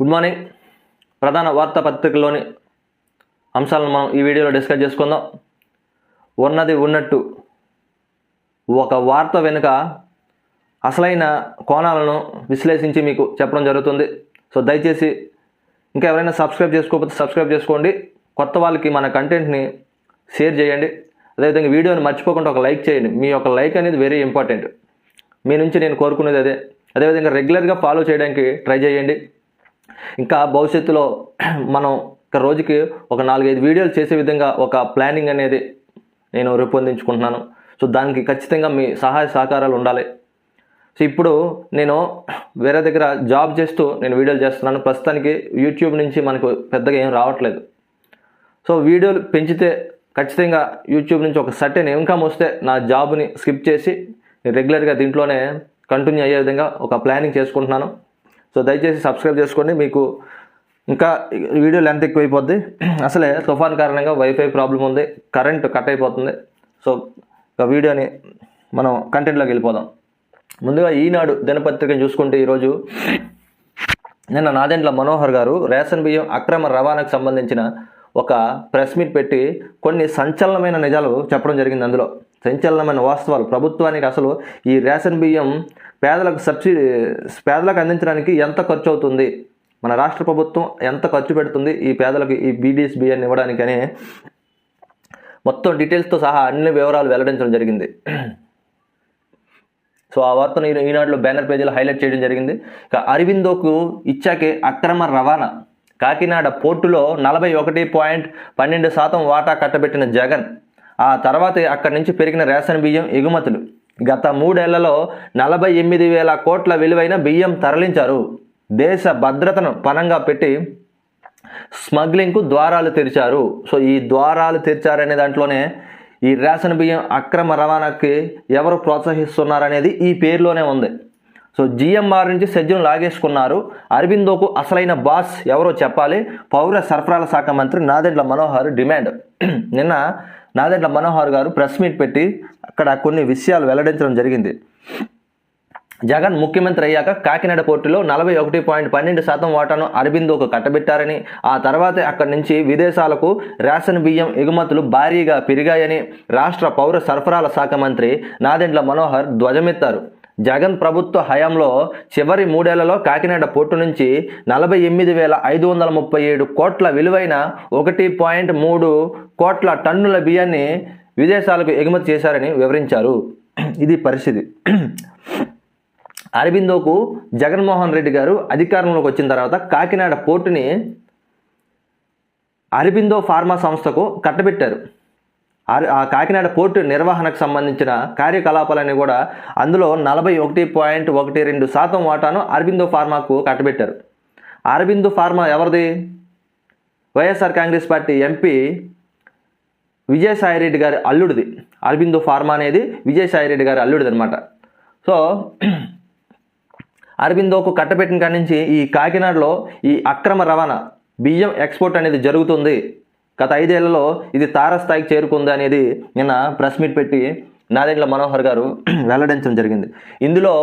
Good morning. ప్రధాన వార్తాపత్రికల్లోని అంశాలను మనం ఈ వీడియోలో డిస్కస్ చేసుకుందాం. ఉన్నది ఉన్నట్టు ఒక వార్త వెనుక అసలైన కోణాలను విశ్లేషించి మీకు చెప్పడం జరుగుతుంది. సో దయచేసి ఇంకా ఎవరైనా సబ్స్క్రైబ్ చేసుకోకపోతే సబ్స్క్రైబ్ చేసుకోండి. కొత్త వాళ్ళకి మన కంటెంట్ని షేర్ చేయండి. అదేవిధంగా వీడియోని మర్చిపోకుండా ఒక లైక్ చేయండి. మీ యొక్క లైక్ అనేది వెరీ ఇంపార్టెంట్. మీ నుంచి నేను కోరుకునేది అదే. అదేవిధంగా రెగ్యులర్గా ఫాలో చేయడానికి ట్రై చేయండి. ఇంకా భవిష్యత్తులో మనం ఒక రోజుకి ఒక నాలుగైదు వీడియోలు చేసే విధంగా ఒక ప్లానింగ్ అనేది నేను రూపొందించుకుంటున్నాను. సో దానికి ఖచ్చితంగా మీ సహాయ సహకారాలు ఉండాలి. సో ఇప్పుడు నేను వేరే దగ్గర జాబ్ చేస్తూ నేను వీడియోలు చేస్తున్నాను. ప్రస్తుతానికి యూట్యూబ్ నుంచి మనకు పెద్దగా ఏం రావట్లేదు. సో వీడియోలు పెంచితే ఖచ్చితంగా యూట్యూబ్ నుంచి ఒక సర్టెన్ ఇన్కమ్ వస్తే నా జాబ్ని స్కిప్ చేసి రెగ్యులర్గా దీంట్లోనే కంటిన్యూ అయ్యే విధంగా ఒక ప్లానింగ్ చేసుకుంటున్నాను. సో దయచేసి సబ్స్క్రైబ్ చేసుకోండి. మీకు ఇంకా వీడియో లెంత్ ఎక్కువైపోద్ది. అసలే తుఫాన్ కారణంగా వైఫై ప్రాబ్లం ఉంది. కరెంట్ కట్ అయిపోతుంది. సో ఇక వీడియోని మనం కంటెంట్లోకి వెళ్ళిపోదాం. ముందుగా ఈనాడు దినపత్రికను చూసుకుంటే ఈరోజు నిన్న నాదెండ్ల మనోహర్ గారు రేషన్ బియ్యం అక్రమ రవాణాకు సంబంధించిన ఒక ప్రెస్ మీట్ పెట్టి కొన్ని సంచలనమైన నిజాలు చెప్పడం జరిగింది అందులో. సంచలనమైన వాస్తవాలు. ప్రభుత్వానికి అసలు ఈ రేషన్ బియ్యం పేదలకు సబ్సిడీ పేదలకు అందించడానికి ఎంత ఖర్చు అవుతుంది మన రాష్ట్ర ప్రభుత్వం ఎంత ఖర్చు పెడుతుంది ఈ పేదలకు ఈ బీడీఎస్ బియ్యాన్ని ఇవ్వడానికి అని మొత్తం డీటెయిల్స్తో సహా అన్ని వివరాలు వెల్లడించడం జరిగింది. సో ఆ వార్తను ఈ- ఈనాడులో బ్యానర్ పేజీలో హైలైట్ చేయడం జరిగింది. ఇక అరవిందోకు ఇచ్చాకే అక్రమ రవాణా. కాకినాడ పోర్టులో నలభై ఒకటి పాయింట్ పన్నెండు శాతం వాటా కట్టబెట్టిన జగన్. ఆ తర్వాత అక్కడి నుంచి పెరిగిన రేషన్ బియ్యం ఎగుమతులు. గత మూడేళ్ళలో నలభై ఎనిమిది వేల కోట్ల విలువైన బియ్యం తరలించారు. దేశ భద్రతను పనంగా పెట్టి స్మగ్లింగ్కు ద్వారాలు తెరిచారు. సో ఈ ద్వారాలు తెరిచారనే దాంట్లోనే ఈ రేషన్ బియ్యం అక్రమ రవాణాకి ఎవరు ప్రోత్సహిస్తున్నారనేది ఈ పేరులోనే ఉంది. సో జిఎంఆర్ నుంచి సజ్జను లాగేసుకున్నారు. అరవిందోకు అసలైన బాస్ ఎవరో చెప్పాలి. పౌర సరఫరాల శాఖ మంత్రి నాదెండ్ల మనోహర్ డిమాండ్. నిన్న నాదెండ్ల మనోహర్ గారు ప్రెస్ మీట్ పెట్టి అక్కడ కొన్ని విషయాలు వెల్లడించడం జరిగింది. జగన్ ముఖ్యమంత్రి అయ్యాక కాకినాడ పోర్టులో నలభై ఒకటి పాయింట్ పన్నెండు శాతం వాటాను అరబిందోకు కట్టబెట్టారని ఆ తర్వాతే అక్కడి నుంచి విదేశాలకు రేషన్ బియ్యం ఎగుమతులు భారీగా పెరిగాయని రాష్ట్ర పౌర సరఫరాల శాఖ మంత్రి నాదెండ్ల మనోహర్ ధ్వజమెత్తారు. జగన్ ప్రభుత్వ హయాంలో చివరి మూడేళ్ళలో కాకినాడ పోర్టు నుంచి నలభై ఎనిమిది వేల ఐదు వందల ముప్పై ఏడు కోట్ల విలువైన ఒకటి పాయింట్ మూడు కోట్ల టన్నుల బియ్యాన్ని విదేశాలకు ఎగుమతి చేశారని వివరించారు. ఇది పరిస్థితి. అరబిందోకు జగన్మోహన్ రెడ్డి గారు అధికారంలోకి వచ్చిన తర్వాత కాకినాడ పోర్టుని అరబిందో ఫార్మా సంస్థకు కట్టబెట్టారు. కాకినాడ పోర్టు నిర్వహణకు సంబంధించిన కార్యకలాపాలన్నీ కూడా అందులో నలభై ఒకటి పాయింట్ ఒకటి రెండు శాతం వాటాను అరబిందో ఫార్మాకు కట్టబెట్టారు. అరబిందో ఫార్మా ఎవరిది? YSR Congress party MP Vijayasai Reddy గారి అల్లుడిది. అరబిందో ఫార్మా అనేది విజయసాయిరెడ్డి గారి అల్లుడిది అనమాట సో అరబిందోకు కట్టబెట్టిన కాడి నుంచి ఈ కాకినాడలో ఈ అక్రమ రవాణా బియ్యం ఎక్స్పోర్ట్ అనేది జరుగుతుంది. గత ఐదేళ్ళలో ఇది తారస్థాయికి చేరుకుంది అనేది నిన్న ప్రెస్ మీట్ పెట్టి నాదెండ్ల మనోహర్ గారు వెల్లడించడం జరిగింది. ఇందులో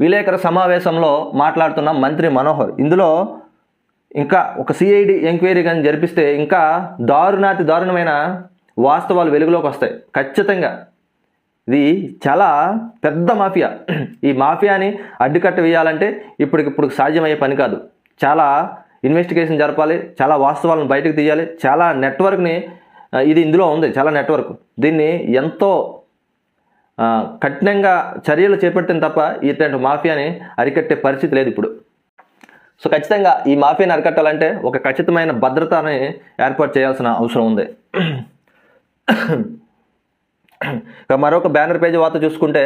విలేకరుల సమావేశంలో మాట్లాడుతున్న మంత్రి మనోహర్ ఇందులో ఇంకా ఒక సిఐడి ఎంక్వైరీ కానీ జరిపిస్తే ఇంకా దారుణాతి దారుణమైన వాస్తవాలు వెలుగులోకి వస్తాయి. ఖచ్చితంగా ఇది చాలా పెద్ద మాఫియా. ఈ మాఫియాని అడ్డుకట్ట వేయాలంటే ఇప్పటికిప్పుడు సాధ్యమయ్యే పని కాదు. చాలా ఇన్వెస్టిగేషన్ జరపాలి చాలా వాస్తవాలను బయటకు తీయాలి చాలా నెట్వర్క్ని ఇది ఇందులో ఉంది చాలా నెట్వర్క్. దీన్ని ఎంతో కఠినంగా చర్యలు చేపట్టిన తప్ప ఇటువంటి మాఫియాని అరికట్టే పరిస్థితి లేదు ఇప్పుడు. సో ఖచ్చితంగా ఈ మాఫియాని అరికట్టాలంటే ఒక ఖచ్చితమైన భద్రతని ఏర్పాటు చేయాల్సిన అవసరం ఉంది. ఇక మరొక బ్యానర్ పేజీ వార్త చూసుకుంటే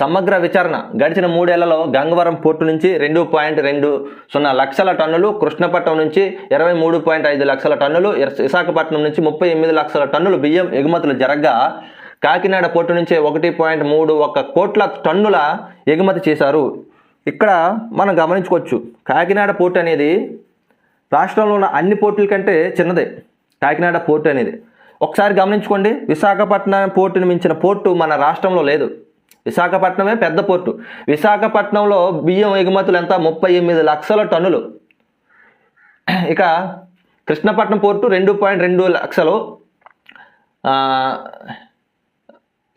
సమగ్ర విచారణ. గడిచిన మూడేళ్ళలో గంగవరం పోర్టు నుంచి రెండు పాయింట్ రెండు సున్నా లక్షల టన్నులు కృష్ణపట్నం నుంచి ఇరవై మూడు పాయింట్ ఐదు లక్షల టన్నులు విశాఖపట్నం నుంచి ముప్పై ఎనిమిది లక్షల టన్నులు బియ్యం ఎగుమతులు జరగగా కాకినాడ పోర్టు నుంచి ఒకటి పాయింట్ మూడు ఒక కోట్ల టన్నుల ఎగుమతి చేశారు. ఇక్కడ మనం గమనించుకోవచ్చు కాకినాడ పోర్టు అనేది రాష్ట్రంలో ఉన్న అన్ని పోర్టుల కంటే చిన్నదే. కాకినాడ పోర్టు అనేది. ఒకసారి గమనించుకోండి విశాఖపట్నం పోర్టుని మించిన పోర్టు మన రాష్ట్రంలో లేదు. విశాఖపట్నమే పెద్ద పోర్టు. విశాఖపట్నంలో బియ్యం ఎగుమతులు ఎంత? ముప్పై ఎనిమిది లక్షల టన్నులు. ఇక కృష్ణపట్నం పోర్టు రెండు పాయింట్ రెండు లక్షలు.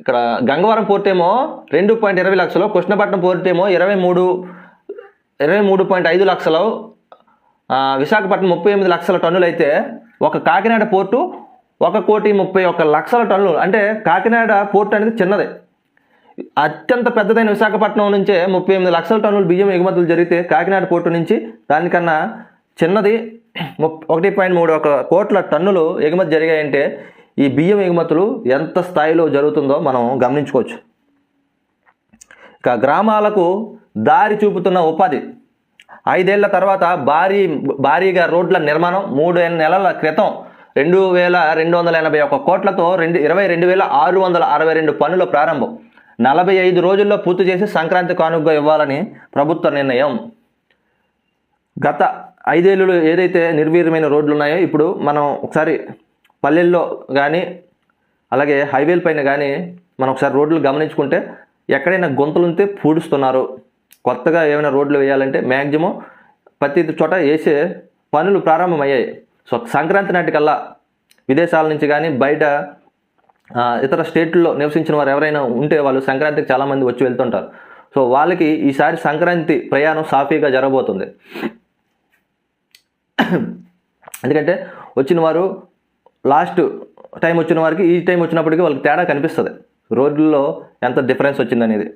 ఇక్కడ గంగవరం పోర్ట్ ఏమో రెండు పాయింట్ ఇరవై లక్షలు. కృష్ణపట్నం పోర్ట్ ఏమో ఇరవై మూడు ఇరవై మూడు పాయింట్ ఐదు లక్షలు. విశాఖపట్నం ముప్పై ఎనిమిది లక్షల టన్నులు అయితే ఒక కాకినాడ పోర్టు ఒక కోటి ముప్పై ఒక్క లక్షల టన్నులు. అంటే కాకినాడ పోర్ట్ అనేది చిన్నదే. అత్యంత పెద్దదైన విశాఖపట్నం నుంచే ముప్పై ఎనిమిది లక్షల టన్నులు బియ్యం ఎగుమతులు జరిగితే కాకినాడ పోర్టు నుంచి దానికన్నా చిన్నది ఒకటి పాయింట్ మూడు ఒక కోట్ల టన్నులు ఎగుమతి జరిగాయంటే ఈ బియ్యం ఎగుమతులు ఎంత స్థాయిలో జరుగుతుందో మనం గమనించుకోవచ్చు. ఇక గ్రామాలకు దారి చూపుతున్న ఉపాధి. ఐదేళ్ళ తర్వాత భారీ భారీగా రోడ్ల నిర్మాణం మూడు నెలల క్రితం రెండు వేల రెండు వందల ఎనభై ఒక కోట్లతో రెండు ఇరవై రెండు వేల ఆరు వందల అరవై రెండు పనుల ప్రారంభం. నలభై ఐదు రోజుల్లో పూర్తి చేసి సంక్రాంతి కానుకగా ఇవ్వాలని ప్రభుత్వ నిర్ణయం. గత ఐదేళ్ళు ఏదైతే నిర్వీర్యమైన రోడ్లు ఉన్నాయో ఇప్పుడు మనం ఒకసారి పల్లెల్లో కానీ అలాగే హైవేల పైన కానీ మనం ఒకసారి రోడ్లు గమనించుకుంటే ఎక్కడైనా గుంతలు ఉంటే పూడుస్తున్నారు. కొత్తగా ఏమైనా రోడ్లు వేయాలంటే మ్యాక్సిమం ప్రతి చోట వేసే పనులు ప్రారంభమయ్యాయి. సో సంక్రాంతి నాటికల్లా విదేశాల నుంచి కానీ బయట ఇతర స్టేట్లో నివసించిన వారు ఎవరైనా ఉంటే వాళ్ళు సంక్రాంతికి చాలామంది వచ్చి వెళ్తుంటారు. సో వాళ్ళకి ఈసారి సంక్రాంతి ప్రయాణం సాఫీగా జరగబోతుంది. ఎందుకంటే వచ్చిన వారు లాస్ట్ టైం వచ్చిన వారికి ఈ టైం వచ్చినప్పటికీ వాళ్ళకి తేడా కనిపిస్తుంది. రోడ్లలో ఎంత డిఫరెన్స్ వచ్చిందనేది.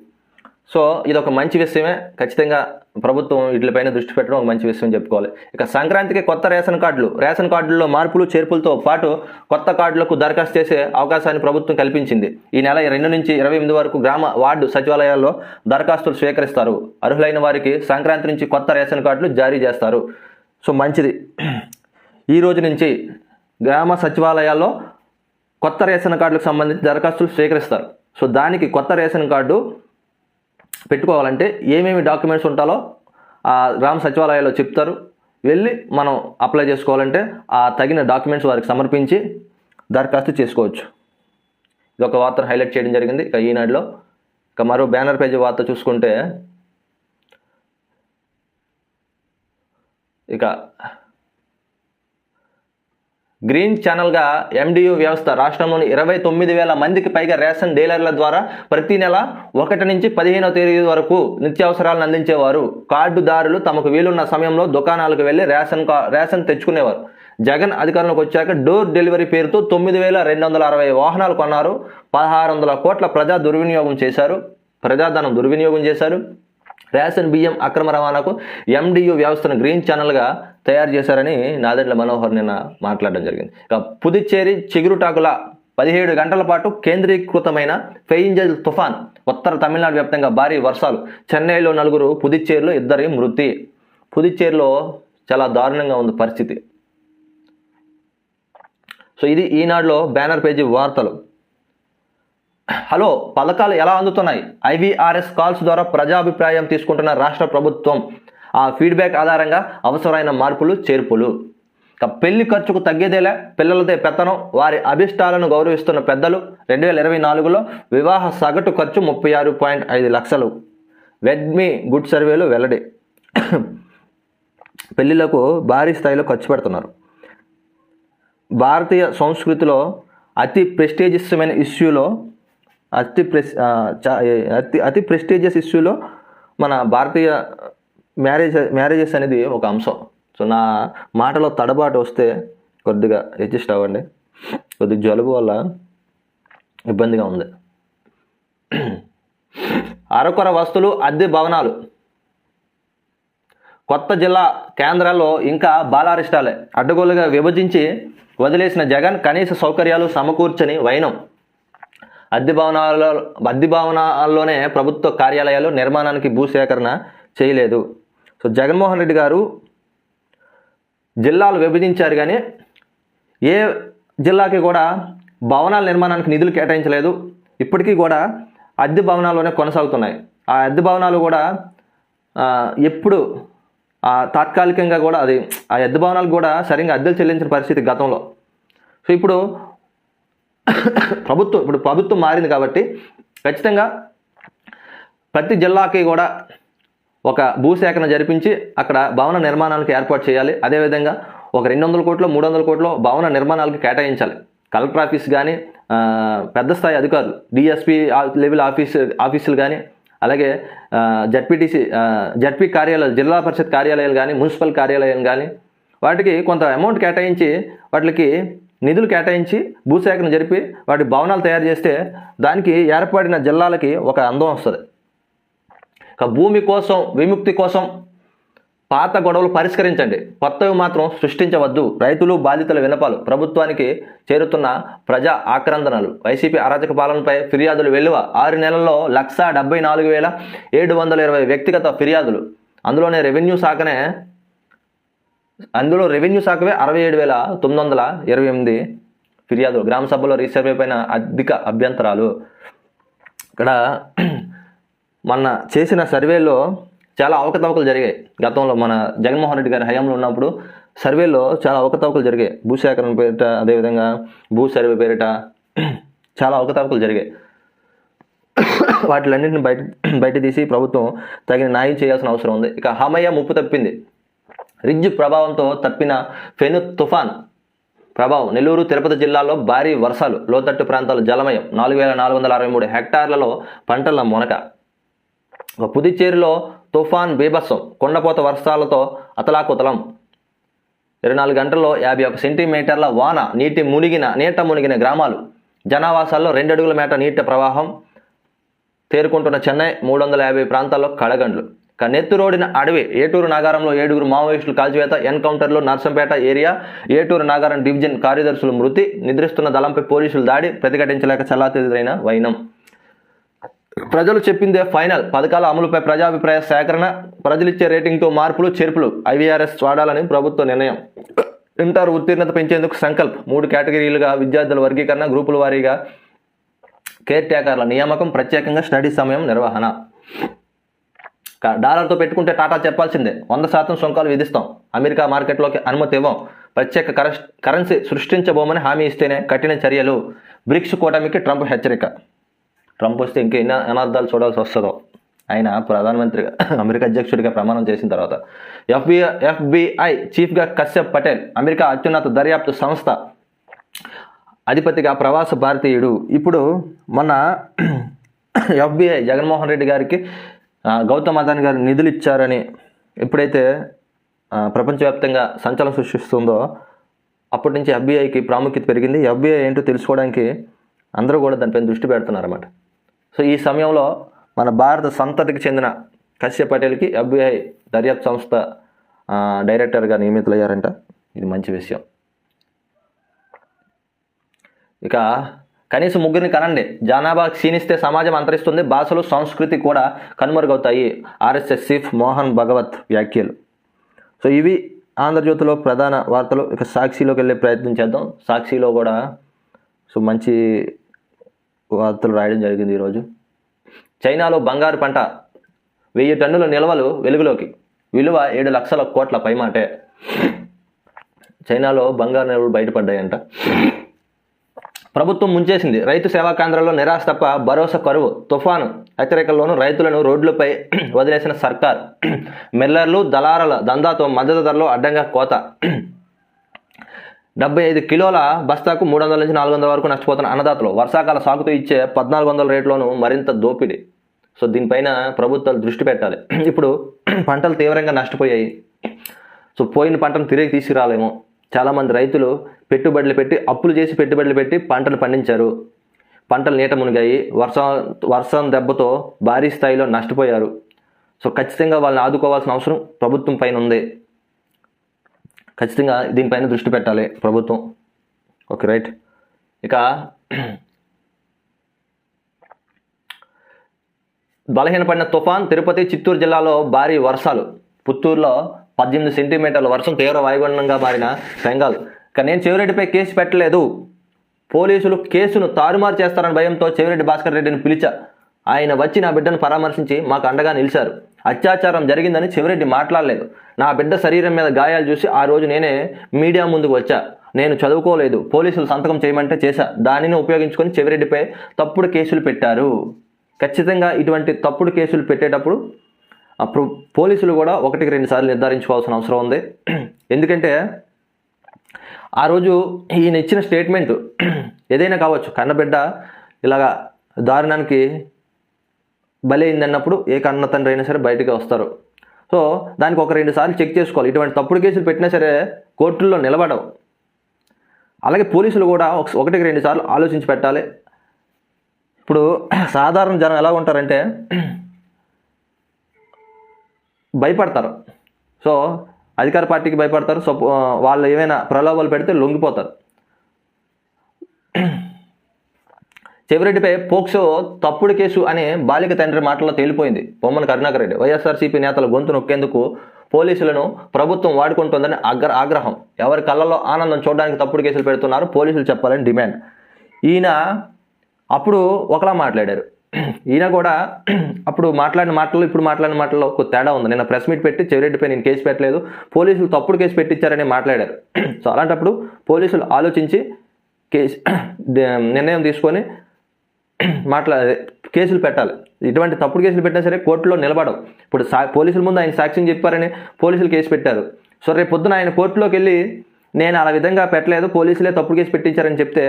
సో ఇది ఒక మంచి విషయమే. ఖచ్చితంగా ప్రభుత్వం వీటిపైన దృష్టి పెట్టడం ఒక మంచి విషయం చెప్పుకోవాలి. ఇక సంక్రాంతికి కొత్త రేషన్ కార్డులు. రేషన్ కార్డుల్లో మార్పులు చేర్పులతో పాటు కొత్త కార్డులకు దరఖాస్తు చేసే అవకాశాన్ని ప్రభుత్వం కల్పించింది. ఈ నెల రెండు నుంచి ఇరవై ఎనిమిది వరకు గ్రామ వార్డు సచివాలయాల్లో దరఖాస్తులు స్వీకరిస్తారు. అర్హులైన వారికి సంక్రాంతి నుంచి కొత్త రేషన్ కార్డులు జారీ చేస్తారు. సో మంచిది. ఈ రోజు నుంచి గ్రామ సచివాలయాల్లో కొత్త రేషన్ కార్డులకు సంబంధించి దరఖాస్తులు స్వీకరిస్తారు. సో దానికి కొత్త రేషన్ కార్డు పెట్టుకోవాలంటే ఏమేమి డాక్యుమెంట్స్ ఉంటాలో ఆ గ్రామ సచివాలయాల్లో చెప్తారు. వెళ్ళి మనం అప్లై చేసుకోవాలంటే ఆ తగిన డాక్యుమెంట్స్ వారికి సమర్పించి దరఖాస్తు చేసుకోవచ్చు. ఇది ఒక వార్తను హైలైట్ చేయడం జరిగింది. ఇక ఈనాడులో ఇక మరో బ్యానర్ పేజీ వార్త చూసుకుంటే ఇక గ్రీన్ ఛానల్గా ఎండియు వ్యవస్థ రాష్ట్రంలోని ఇరవై తొమ్మిది వేల మందికి పైగా రేషన్ డీలర్ల ద్వారా ప్రతి నెల ఒకటి నుంచి పదిహేనవ తేదీ వరకు నిత్యావసరాలను అందించేవారు. కార్డుదారులు తమకు వీలున్న సమయంలో దుకాణాలకు వెళ్ళి రేషన్ రేషన్ తెచ్చుకునేవారు. జగన్ అధికారంలోకి వచ్చాక డోర్ డెలివరీ పేరుతో తొమ్మిది వేల రెండు వందల అరవై వాహనాలు కొన్నారు. పదహారు వందల కోట్ల ప్రజా దుర్వినియోగం చేశారు. ప్రజాధనం దుర్వినియోగం చేశారు. రేషన్ బియ్యం అక్రమ రవాణాకు ఎండియు వ్యవస్థను గ్రీన్ ఛానల్గా తయారు చేశారని నాదెండ్ల మనోహర్ నిన్న మాట్లాడడం జరిగింది. ఇక పుదుచ్చేరి చిగురుటాకుల పదిహేడు గంటల పాటు కేంద్రీకృతమైన ఫెయింజల్ తుఫాన్ ఉత్తర తమిళనాడు వ్యాప్తంగా భారీ వర్షాలు చెన్నైలో నలుగురు పుదుచ్చేరిలో ఇద్దరి మృతి. పుదుచ్చేరిలో చాలా దారుణంగా ఉంది పరిస్థితి. సో ఇది ఈనాడులో బ్యానర్ పేజీ వార్తలు. హలో పథకాలు ఎలా అందుతున్నాయి? ఐవీఆర్ఎస్ కాల్స్ ద్వారా ప్రజాభిప్రాయం తీసుకుంటున్న రాష్ట్ర ప్రభుత్వం. ఆ ఫీడ్బ్యాక్ ఆధారంగా అవసరమైన మార్పులు చేర్పులు. ఇక పెళ్ళి ఖర్చుకు తగ్గేదేలా పిల్లలదే పెత్తనం వారి అభిష్టాలను గౌరవిస్తున్న పెద్దలు రెండు వేల ఇరవై నాలుగులో వివాహ సగటు ఖర్చు ముప్పై ఆరు పాయింట్ ఐదు లక్షలు. వెడ్మీ గుడ్ సర్వేలు వెల్లడి. పెళ్ళిలకు భారీ స్థాయిలో ఖర్చు పెడుతున్నారు. భారతీయ సంస్కృతిలో అతి ప్రెస్టీజియస్మైన ఇష్యూలో అతి ప్రెస్ అతి అతి ప్రెస్టీజియస్ ఇష్యూలో మన భారతీయ మ్యారేజ్ మ్యారేజెస్ అనేది ఒక అంశం. సో నా మాటలో తడబాటు వస్తే కొద్దిగా అడ్జస్ట్ అవ్వండి. కొద్దిగా జలుబు వల్ల ఇబ్బందిగా ఉంది. అరకొర వస్తువులు అద్దె భవనాలు. కొత్త జిల్లా కేంద్రాల్లో ఇంకా బాలారిష్టాలే. అడ్డగోలుగా విభజించి వదిలేసిన జగన్ కనీస సౌకర్యాలు సమకూర్చని వైనం. అద్దె భవనాల్లో అద్దె భవనాల్లోనే ప్రభుత్వ కార్యాలయాలు నిర్మాణానికి భూసేకరణ చేయలేదు. సో జగన్మోహన్ రెడ్డి గారు జిల్లాలు విభజించారు కానీ ఏ జిల్లాకి కూడా భవనాల నిర్మాణానికి నిధులు కేటాయించలేదు. ఇప్పటికీ కూడా అద్దె భవనాల్లోనే కొనసాగుతున్నాయి. ఆ అద్దె భవనాలు కూడా ఎప్పుడు తాత్కాలికంగా కూడా అది ఆ అద్దె భవనాలు కూడా సరిగ్గా అద్దెలు చెల్లించిన పరిస్థితి గతంలో. సో ఇప్పుడు ప్రభుత్వం ఇప్పుడు ప్రభుత్వం మారింది కాబట్టి ఖచ్చితంగా ప్రతి జిల్లాకి కూడా ఒక భూసేకరణ జరిపించి అక్కడ భవన నిర్మాణాలకు ఏర్పాటు చేయాలి. అదేవిధంగా ఒక రెండు వందల కోట్లు మూడు వందల కోట్లు భవన నిర్మాణాలకు కేటాయించాలి. కలెక్టర్ ఆఫీస్ కానీ పెద్ద స్థాయి అధికారులు డిఎస్పి లెవెల్ ఆఫీస్ ఆఫీసులు కానీ అలాగే జడ్పీటీసీ జడ్పీ కార్యాలయాలు జిల్లా పరిషత్ కార్యాలయాలు కానీ మున్సిపల్ కార్యాలయాలు కానీ వాటికి కొంత అమౌంట్ కేటాయించి వాటికి నిధులు కేటాయించి భూసేకరణ జరిపి వాటి భవనాలు తయారు చేస్తే దానికి ఏర్పడిన జిల్లాలకి ఒక అందం వస్తుంది. భూమి కోసం విముక్తి కోసం పాత గొడవలు పరిష్కరించండి. కొత్తవి మాత్రం సృష్టించవద్దు. రైతులు బాధితుల వినపాలు ప్రభుత్వానికి చేరుతున్న ప్రజా ఆక్రందనలు. వైసీపీ అరాచక పాలనపై ఫిర్యాదులు వెలువ ఆరు నెలల్లో లక్ష డెబ్బై నాలుగు వేల ఏడు వందల ఇరవై వ్యక్తిగత ఫిర్యాదులు. అందులోనే రెవెన్యూ శాఖనే అందులో రెవెన్యూ శాఖవే అరవై ఏడు వేల తొమ్మిది వందల ఇరవై ఎనిమిది ఫిర్యాదులు. గ్రామ సభలో రీసర్వే పైన అధిక అభ్యంతరాలు. ఇక్కడ మొన్న చేసిన సర్వేలో చాలా అవకతవకలు జరిగాయి. గతంలో మన జగన్మోహన్ రెడ్డి గారి హయాంలో ఉన్నప్పుడు సర్వేలో చాలా అవకతవకలు జరిగాయి. భూసేకరణ పేరిట అదేవిధంగా భూ సర్వే పేరిట చాలా అవకతవకలు జరిగాయి. వాటిలన్నింటిని బయట బయట తీసి ప్రభుత్వం తగిన న్యాయం చేయాల్సిన అవసరం ఉంది. ఇక హమయ్య ముప్పు తప్పింది. రిజ్జు ప్రభావంతో తప్పిన ఫెను తుఫాన్ ప్రభావం. నెల్లూరు తిరుపతి జిల్లాలో భారీ వర్షాలు. లోతట్టు ప్రాంతాలు జలమయం. నాలుగు వేల నాలుగు వందల అరవై మూడు హెక్టార్లలో పంటల మొనక. పుదుచ్చేరిలో తుఫాన్ బీభత్సం కొండపోత వర్షాలతో అతలాకుతలం. ఇరవై నాలుగు గంటల్లో యాభై ఒక సెంటీమీటర్ల వాన నీటి మునిగిన నీట మునిగిన గ్రామాలు. జనావాసాల్లో రెండు అడుగుల మేట నీటి ప్రవాహం తేరుకుంటున్న చెన్నై మూడు వందల యాభై ప్రాంతాల్లో కడగండ్లు. ఇక నెత్తురోడిన అడవి ఏటూరు నాగారంలో ఏడుగురు మావోయిస్టులు కాల్చివేత ఎన్కౌంటర్లో నర్సంపేట ఏరియా ఏటూరు నాగారం డివిజన్ కార్యదర్శులు మృతి నిద్రిస్తున్న దళంపై పోలీసులు దాడి ప్రతిఘటించలేక చల్లాతెదురైన వైనం. ప్రజలు చెప్పిందే ఫైనల్. పథకాల అమలుపై ప్రజాభిప్రాయ సేకరణ ప్రజలిచ్చే రేటింగ్తో మార్పులు చేర్పులు ఐవీఆర్ఎస్ వాడాలని ప్రభుత్వ నిర్ణయం. ఇంటర్ ఉత్తీర్ణత పెంచేందుకు సంకల్ప్. మూడు కేటగిరీలుగా విద్యార్థుల వర్గీకరణ గ్రూపుల వారీగా కేర్ టేకర్ల నియామకం ప్రత్యేకంగా స్టడీ సమయం నిర్వహణ. డాలర్తో పెట్టుకుంటే టాటా చెప్పాల్సిందే. వంద శాతం సుంకాలు విధిస్తాం. అమెరికా మార్కెట్లోకి అనుమతి ఇవ్వం. ప్రత్యేక కరెన్స్ కరెన్సీ సృష్టించబోమని హామీ ఇస్తేనే కఠిన చర్యలు. బ్రిక్స్ కూటమికి ట్రంప్ హెచ్చరిక. ట్రంప్ వస్తే ఇంకా ఎన్ని అనార్థాలు చూడాల్సి వస్తుందో. ఆయన ప్రధానమంత్రిగా అమెరికా అధ్యక్షుడిగా ప్రమాణం చేసిన తర్వాత ఎఫ్బిఐ ఎఫ్బిఐ చీఫ్గా కశ్యప్ పటేల్ అమెరికా అత్యున్నత దర్యాప్తు సంస్థ అధిపతిగా ప్రవాస భారతీయుడు. ఇప్పుడు మొన్న ఎఫ్బిఐ జగన్మోహన్ రెడ్డి గారికి గౌతమ్ అదాని గారు నిధులు ఇచ్చారని ఎప్పుడైతే ప్రపంచవ్యాప్తంగా సంచలనం సృష్టిస్తుందో అప్పటి నుంచి ఎఫ్బిఐకి ప్రాముఖ్యత పెరిగింది. ఎఫ్బిఐ ఏంటో తెలుసుకోవడానికి అందరూ కూడా దానిపైన దృష్టి పెడుతున్నారన్నమాట. సో ఈ సమయంలో మన భారత సంతతికి చెందిన కశ్యప్ పటేల్కి ఎఫ్బిఐ దర్యాప్తు సంస్థ డైరెక్టర్గా నియమితులయ్యారంట. ఇది మంచి విషయం. ఇక కనీసం ముగ్గురిని కనండి. జనాభా క్షీణిస్తే సమాజం అంతరిస్తుంది. భాషలు సంస్కృతి కూడా కనుమరుగవుతాయి. ఆర్ఎస్ఎస్ చీఫ్ మోహన్ భగవత్ వ్యాఖ్యలు. సో ఇవి ఆంధ్రజ్యోతిలో ప్రధాన వార్తలు. ఇక సాక్షిలోకి వెళ్ళే ప్రయత్నం చేద్దాం. సాక్షిలో కూడా సో మంచి వార్తలు రాయడం జరిగింది ఈరోజు. చైనాలో బంగారు పంట వెయ్యి టన్నుల నిల్వలు వెలుగులోకి. విలువ ఏడు లక్షల కోట్ల పైమాటే. చైనాలో బంగారు నిల్వలు బయటపడ్డాయంట. ప్రభుత్వం ముంచేసింది. రైతు సేవా కేంద్రాల్లో నిరాశ తప్ప భరోసా కరువు తుఫాను హెచ్చరికల్లోనూ రైతులను రోడ్లపై వదిలేసిన సర్కార్. మిల్లర్లు దళారల దందాతో మద్దతు ధరలో అడ్డంగా కోత. డెబ్బై ఐదు కిలోల బస్తాకు మూడు వందల నుంచి నాలుగు వందల వరకు నష్టపోతున్న అన్నదాతలు వర్షాకాల సాగుతూ ఇచ్చే పద్నాలుగు వందల రేట్లోనూ మరింత దోపిడీ. సో దీనిపైన ప్రభుత్వాలు దృష్టి పెట్టాలి. ఇప్పుడు పంటలు తీవ్రంగా నష్టపోయాయి. సో పోయిన పంటను తిరిగి తీసుకురాలేము. చాలామంది రైతులు పెట్టుబడులు పెట్టి అప్పులు చేసి పెట్టుబడులు పెట్టి పంటలు పండించారు. పంటలు నీట మునిగాయి. వర్షం వర్షం దెబ్బతో భారీ స్థాయిలో నష్టపోయారు. సో ఖచ్చితంగా వాళ్ళని ఆదుకోవాల్సిన అవసరం ప్రభుత్వం పైన ఉంది. ఖచ్చితంగా దీనిపైన దృష్టి పెట్టాలి ప్రభుత్వం. ఓకే రైట్ ఇక బలహీనపడిన తుఫాన్ తిరుపతి చిత్తూరు జిల్లాలో భారీ వర్షాలు. పుత్తూరులో పద్దెనిమిది సెంటీమీటర్ల వర్షం తీవ్ర వాయుగుండంగా మారిన బెంగాల్. ఇక నేను చెవిరెడ్డిపై కేసు పెట్టలేదు. పోలీసులు కేసును తారుమారు చేస్తారని భయంతో చెవిరెడ్డి భాస్కర్ రెడ్డిని పిలిచా. ఆయన వచ్చి నా బిడ్డను పరామర్శించి మాకు అండగా నిలిచారు. అత్యాచారం జరిగిందని చెవిరెడ్డి మాట్లాడలేదు. నా బిడ్డ శరీరం మీద గాయాలు చూసి ఆ రోజు నేనే మీడియా ముందుకు వచ్చా. నేను చదువుకోలేదు. పోలీసులు సంతకం చేయమంటే చేశా. దానిని ఉపయోగించుకొని చెవిరెడ్డిపై తప్పుడు కేసులు పెట్టారు. ఖచ్చితంగా ఇటువంటి తప్పుడు కేసులు పెట్టేటప్పుడు అప్పుడు పోలీసులు కూడా ఒకటికి రెండు సార్లు నిర్ధారించుకోవాల్సిన అవసరం ఉంది. ఎందుకంటే ఆ రోజు ఈయన ఇచ్చిన స్టేట్మెంట్ ఏదైనా కావచ్చు. కన్నబిడ్డ ఇలాగా దారుణానికి బలైంది అన్నప్పుడు ఏ కన్న తండ్రి అయినా సరే బయటికి వస్తారు. సో దానికి ఒక రెండు సార్లు చెక్ చేసుకోవాలి. ఇటువంటి తప్పుడు కేసులు పెట్టినా సరే కోర్టుల్లో నిలబడవు. అలాగే పోలీసులు కూడా ఒక ఒకటికి రెండు సార్లు ఆలోచించి పెట్టాలి. ఇప్పుడు సాధారణ జనం ఎలా ఉంటారంటే భయపడతారు. సో అధికార పార్టీకి భయపడతారు. సో వాళ్ళు ఏమైనా ప్రలోభాలు పెడితే లొంగిపోతారు. చెవిరెడ్డిపై పోక్సో తప్పుడు కేసు అనే బాలిక తండ్రి మాటల్లో తేలిపోయింది. బొమ్మన కరుణాకర్ రెడ్డి. వైఎస్ఆర్సీపీ నేతల గొంతు నొక్కేందుకు పోలీసులను ప్రభుత్వం వాడుకుంటుందని అగ్ర ఆగ్రహం. ఎవరి కళ్ళల్లో ఆనందం చూడడానికి తప్పుడు కేసులు పెడుతున్నారు పోలీసులు చెప్పాలని డిమాండ్. ఈయన అప్పుడు ఒకలా మాట్లాడారు. ఈయన కూడా అప్పుడు మాట్లాడిన మాటలు ఇప్పుడు మాట్లాడిన మాటల్లో ఒక తేడా ఉంది. నిన్న ప్రెస్ మీట్ పెట్టి చెవిరెడ్డిపై నేను కేసు పెట్టలేదు పోలీసులు తప్పుడు కేసు పెట్టించారని మాట్లాడారు. సో అలాంటప్పుడు పోలీసులు ఆలోచించి కేసు నిర్ణయం తీసుకొని మాట్లా కేసులు పెట్టాలి. ఇటువంటి తప్పుడు కేసులు పెట్టినా సరే కోర్టులో నిలబడవు. ఇప్పుడు సా పోలీసుల ముందు ఆయన సాక్ష్యం చెప్పారని పోలీసులు కేసు పెట్టారు. సో రేపు పొద్దున ఆయన కోర్టులోకి వెళ్ళి నేను అలా విధంగా పెట్టలేదు పోలీసులే తప్పుడు కేసు పెట్టించారని చెప్తే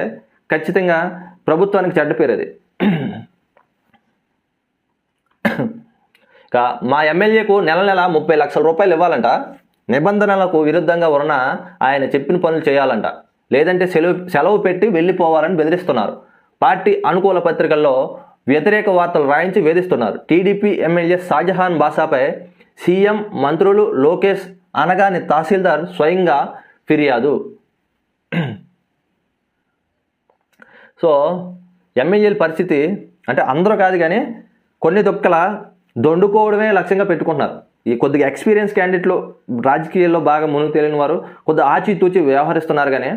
ఖచ్చితంగా ప్రభుత్వానికి చెడ్డ పేరు అది. మా ఎమ్మెల్యేకు నెల నెల ముప్పై లక్షల రూపాయలు ఇవ్వాలంట. నిబంధనలకు విరుద్ధంగా ఉన్న ఆయన చెప్పిన పనులు చేయాలంట. లేదంటే సెలవు సెలవు పెట్టి వెళ్ళిపోవాలని బెదిరిస్తున్నారు. పార్టీ అనుకూల పత్రికల్లో వ్యతిరేక వార్తలు రాయించి వేధిస్తున్నారు. టీడీపీ ఎమ్మెల్యే షాజహాన్ బాసాపై సీఎం మంత్రులు లోకేష్ అనగాని తహసీల్దార్ స్వయంగా ఫిర్యాదు. సో ఎమ్మెల్యేల పరిస్థితి అంటే అందరూ కాదు కానీ కొన్ని దొక్కల దొండుకోవడమే లక్ష్యంగా పెట్టుకుంటున్నారు. ఈ కొద్దిగా ఎక్స్పీరియన్స్ క్యాండిడేట్లు రాజకీయాల్లో బాగా మునుగు తెలియని వారు కొద్దిగా ఆచితూచి వ్యవహరిస్తున్నారు కానీ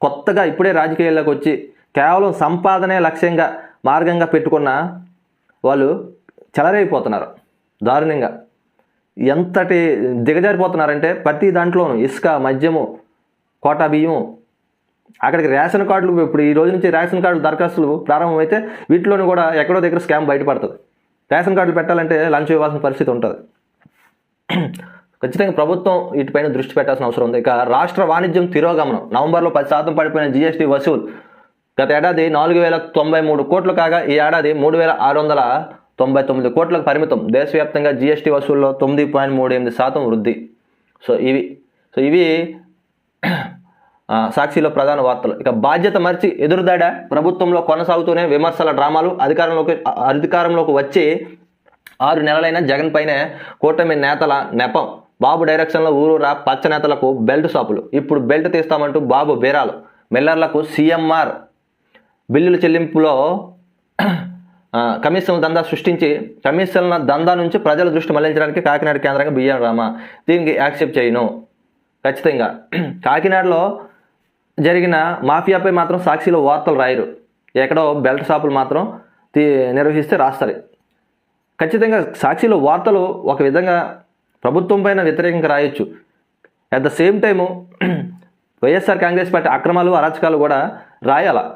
కొత్తగా ఇప్పుడే రాజకీయాల్లోకి వచ్చి కేవలం సంపాదనే లక్ష్యంగా మార్గంగా పెట్టుకున్న వాళ్ళు చెలరైపోతున్నారు దారుణంగా. ఎంతటి దిగజారిపోతున్నారంటే ప్రతి దాంట్లోనూ ఇసుక మద్యము కోటా బియ్యము. అక్కడికి రేషన్ కార్డులు ఇప్పుడు ఈ రోజు నుంచి రేషన్ కార్డులు దరఖాస్తులు ప్రారంభమైతే వీటిలోనూ కూడా ఎక్కడో దగ్గర స్కామ్ బయటపడుతుంది. రేషన్ కార్డులు పెట్టాలంటే లంచ్ ఇవ్వాల్సిన పరిస్థితి ఉంటుంది. ఖచ్చితంగా ప్రభుత్వం వీటిపైన దృష్టి పెట్టాల్సిన అవసరం ఉంది. ఇక రాష్ట్ర వాణిజ్యం తిరోగమనం. నవంబర్లో పది శాతం పడిపోయిన జీఎస్టీ వసూలు గత ఏడాది నాలుగు వేల తొంభై మూడు కోట్లు కాగా ఈ ఏడాది మూడు వేల ఆరు వందల తొంభై తొమ్మిది కోట్లకు పరిమితం. దేశవ్యాప్తంగా జీఎస్టీ వసూల్లో తొమ్మిది పాయింట్ మూడు ఎనిమిది శాతం వృద్ధి. సో ఇవి సో ఇవి సాక్షిలో ప్రధాన వార్తలు. ఇక బాధ్యత మర్చి ఎదురుదాడ? ప్రభుత్వంలో కొనసాగుతూనే విమర్శల డ్రామాలు అధికారంలోకి అధికారంలోకి వచ్చి ఆరు నెలలైన జగన్ పైనే కూటమి నేతల నెపం. బాబు డైరెక్షన్లో ఊరూరా పచ్చ నేతలకు బెల్ట్ షాపులు. ఇప్పుడు బెల్ట్ తీస్తామంటూ బాబు బేరాలు. మిల్లర్లకు సీఎంఆర్ బిల్లుల చెల్లింపులో కమిషన్ల దందా సృష్టించి కమిషన్ల దందా నుంచి ప్రజల దృష్టి మళ్ళించడానికి కాకినాడ కేంద్రంగా బియ్యం రామా దీనికి యాక్సెప్ట్ చేయను. ఖచ్చితంగా. కాకినాడలో జరిగిన మాఫియాపై మాత్రం సాక్షిలో వార్తలు రాయరు. ఎక్కడో బెల్ట్ షాపులు మాత్రం తీ- నిర్వహిస్తే రాస్తారు. ఖచ్చితంగా సాక్షిలో వార్తలు ఒక విధంగా ప్రభుత్వం పైన వ్యతిరేకంగా రాయొచ్చు. At the same time YSR Congress party అక్రమాలు అరాచకాలు కూడా రాయాల.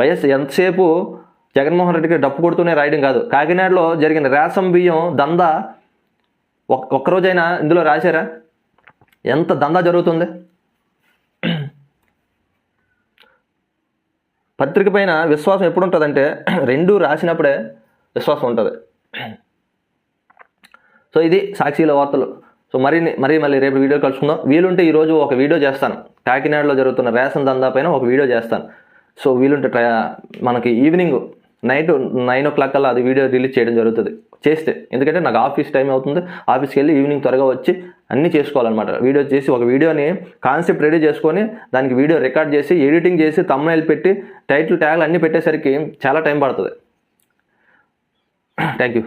వైఎస్ ఎంతసేపు జగన్మోహన్ రెడ్డికి డప్పు కొడుతూనే రాయడం కాదు. కాకినాడలో జరిగిన రేసం బియ్యం దందా ఒక్- ఒక్కరోజైనా ఇందులో రాశారా? ఎంత దందా జరుగుతుంది? పత్రిక పైన విశ్వాసం ఎప్పుడు ఉంటుందంటే రెండు రాసినప్పుడే విశ్వాసం ఉంటుంది. సో ఇది సాక్షిల వార్తలు. సో మరి మరి మళ్ళీ రేపు వీడియో కలుసుకుందాం. వీలుంటే ఈరోజు ఒక వీడియో చేస్తాను. కాకినాడలో జరుగుతున్న రేషన్ దందా పైన ఒక వీడియో చేస్తాను. సో వీలుంటే ట్రై మనకి evening night nine o'clock కల్లా అది వీడియో రిలీజ్ చేయడం జరుగుతుంది. చేస్తే. ఎందుకంటే నాకు ఆఫీస్ టైం అవుతుంది. ఆఫీస్కి వెళ్ళి ఈవినింగ్ త్వరగా వచ్చి అన్నీ చేసుకోవాలన్నమాట. వీడియో చేసి ఒక వీడియోని కాన్సెప్ట్ రెడీ చేసుకొని దానికి వీడియో రికార్డ్ చేసి ఎడిటింగ్ చేసి తమ్మైల్ పెట్టి టైటిల్ ట్యాగ్లు అన్నీ పెట్టేసరికి చాలా టైం పడుతుంది. Thank you